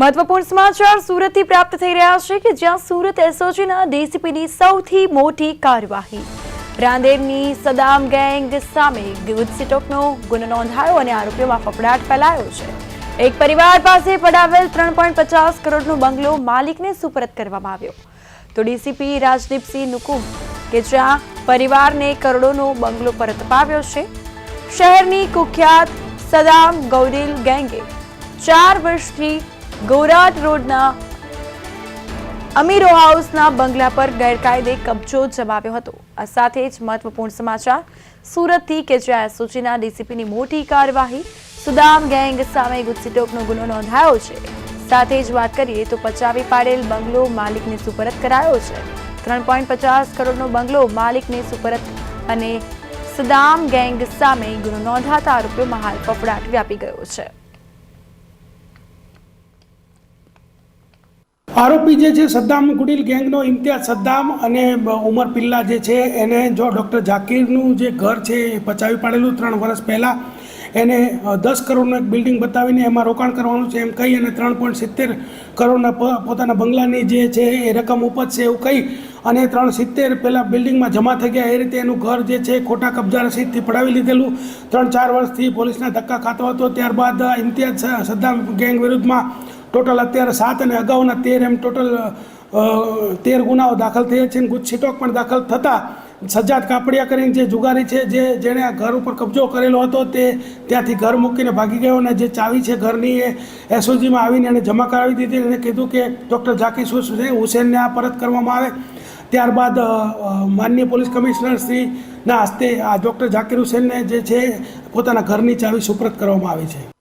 મહત્વપૂર્ણ સમાચાર સુરતથી પ્રાપ્ત થઈ રહ્યા છે કે જ્યાં સુરત એસઓજીના ડીસીપીની સૌથી મોટી કાર્યવાહી. રાંદેરની સદામ ગેંગ સામે ગુજસીટોકનો ગુનો નોંધાયો અને આરોપીઓમાં ફફડાટ ફેલાયો છે. એક પરિવાર પાસે પડાવેલ ત્રણ પોઈન્ટ પચાસ કરોડનો બંગલો માલિકને સુપરત કરવામાં આવ્યો. તો ડીસીપી રાજદીપસિંહ નુકુમ કે જ્યાં પરિવારને કરોડોનો બંગલો પરત અપાવ્યો છે. શહેરની કુખ્યાત સદામ ગૌરીલ ગેંગે ચાર વર્ષથી ગૌરાટ રોડના અમીરો હાઉસના બંગલા પર ગેરકાયદે કબજો જમાવ્યો હતો. આ સાથે જ મહત્વપૂર્ણ સમાચાર, સુરતથી કે જ્યાં એસઓજીના ડીસીપીની મોટી કાર્યવાહી, સુદામ ગેંગ સામે ગુજસીટોકનો ગુનો નોંધાયો છે. સાથે જ વાત કરીએ તો પચાવી પાડેલ બંગલો માલિકને સુપરત કરાયો છે. ત્રણ પોઈન્ટ પચાસ કરોડનો બંગલો માલિકને સુપરત અને સુદામ ગેંગ સામે ગુનો નોંધાતા આરોપીઓમાં હાલ ફફડાટ વ્યાપી ગયો છે. આરોપી જે છે, સદ્દામ ગુડીલ ગેંગનો ઇમ્તિયાઝ સદ્દામ અને ઉમર પિલ્લા જે છે, એને જો ડૉક્ટર ઝાકીરનું જે ઘર છે, એ પચાવી પાડેલું ત્રણ વર્ષ પહેલાં. એને દસ કરોડનું એક બિલ્ડિંગ બતાવીને એમાં રોકાણ કરવાનું છે એમ કહી અને ત્રણ પોઈન્ટ સિત્તેર કરોડના પોતાના બંગલાની જે છે, એ રકમ ઉપજશે એવું કહી અને ત્રણ સિત્તેર પહેલાં બિલ્ડિંગમાં જમા થઈ ગયા. એ રીતે એનું ઘર જે છે ખોટા કબજા રસીદથી પડાવી લીધેલું. ત્રણ ચાર વર્ષથી પોલીસના ધક્કા ખાતો હતો. ત્યારબાદ ઇમ્તિયાઝ સદ્દામ ગેંગ વિરુદ્ધમાં ટોટલ અત્યારે સાત અને અગાઉના તેર એમ ટોટલ તેર ગુનાઓ દાખલ થયા છે અને ગુજસીટોક પણ દાખલ થતાં સજ્જાદ કાપડિયા કરીને જે જુગારી છે, જે જેણે આ ઘર ઉપર કબજો કરેલો હતો તે ત્યાંથી ઘર મૂકીને ભાગી ગયો અને જે ચાવી છે ઘરની એ એસઓજીમાં આવીને એને જમા કરાવી દીધી અને કીધું કે ડૉક્ટર ઝાકીર હુસેન હુસેનને આ પરત કરવામાં આવે. ત્યારબાદ માનનીય પોલીસ કમિશનર શ્રીના હસ્તે આ ડૉક્ટર ઝાકીર હુસેનને જે છે પોતાના ઘરની ચાવી સુપ્રત કરવામાં આવી છે.